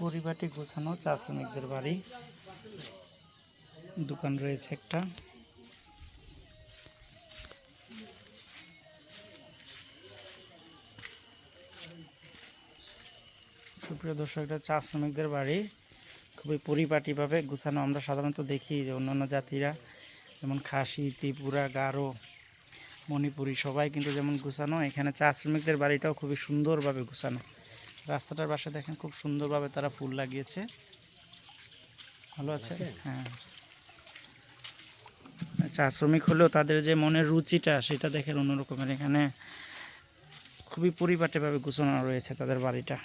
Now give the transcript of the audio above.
পরিবারটি গোছানো চা শ্রমিকদের বাড়ি। দোকান রয়েছে একটা। সুপ্রিয় দর্শক, এটা চা শ্রমিকদের বাড়ি। খুবই পরিপাটিভাবে গুছানো। আমরা সাধারণত দেখি যে অন্যান্য জাতিরা, যেমন খাসি, ত্রিপুরা, গারো, মণিপুরি সবাই কিন্তু যেমন গুছানো, এখানে চা শ্রমিকদের বাড়িটাও খুবই সুন্দরভাবে গুছানো। রাস্তাটার পাশে দেখেন খুব সুন্দরভাবে তারা ফুল লাগিয়েছে। ভালো আছে? হ্যাঁ। চা শ্রমিক হলেও তাদের যে মনের রুচিটা সেটা দেখেন অন্যরকমের। এখানে খুবই পরিপাটিভাবে ঘোষণা রয়েছে তাদের বাড়িটা।